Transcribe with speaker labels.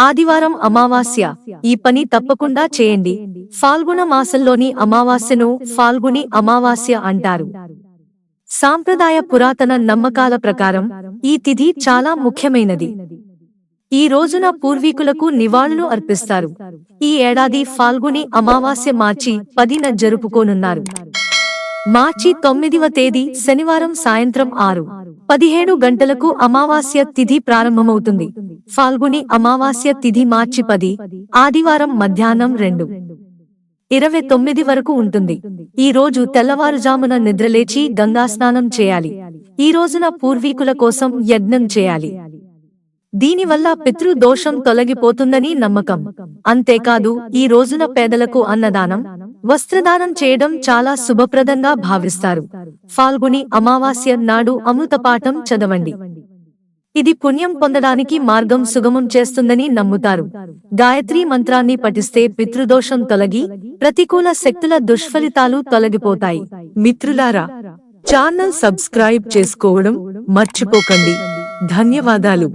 Speaker 1: ఆదివారం అమావాస్య. ఈ పని తప్పకుండా చేయండి. ఫాల్గుణ మాసంలోని అమావాస్యను ఫాల్గుని అమావాస్య అంటారు. సాంప్రదాయ పురాతన నమ్మకాల ప్రకారం ఈ తిథి చాలా ముఖ్యమైనది. ఈ రోజున పూర్వీకులకు నివాళులు అర్పిస్తారు. ఈ ఏడాది ఫాల్గుని అమావాస్య మార్చి పదిన జరుపుకోనున్నారు. మార్చి తొమ్మిదివ తేదీ శనివారం సాయంత్రం ఆరు. పదిహేడు గంటలకు అమావాస్య తిథి ప్రారంభమవుతుంది. ఫాల్గుని అమావాస్య తిథి మార్చి పది ఆదివారం మధ్యాహ్నం రెండు. ఇరవై తొమ్మిది వరకు ఉంటుంది. ఈ రోజు తెల్లవారుజామున నిద్రలేచి గంగాస్నానం చేయాలి. ఈ రోజున పూర్వీకుల కోసం యజ్ఞం చేయాలి. దీనివల్ల పితృదోషం తొలగిపోతుందని నమ్మకం. అంతేకాదు ఈ రోజున పేదలకు అన్నదానం వస్త్రదానం చేయడం చాలా శుభప్రదంగా భావిస్తారు. ఫాల్గుని అమావాస్య నాడు అమృతపాఠం చదవండి. ఇది పుణ్యం పొందడానికి మార్గం సుగమం చేస్తుందని నమ్ముతారు. గాయత్రీ మంత్రాన్ని పఠిస్తే పితృదోషం తొలగి ప్రతికూల శక్తుల దుష్ఫలితాలు తొలగిపోతాయి. మిత్రులారా ఛానల్ సబ్స్క్రైబ్ చేసుకోవడం మర్చిపోకండి. ధన్యవాదాలు.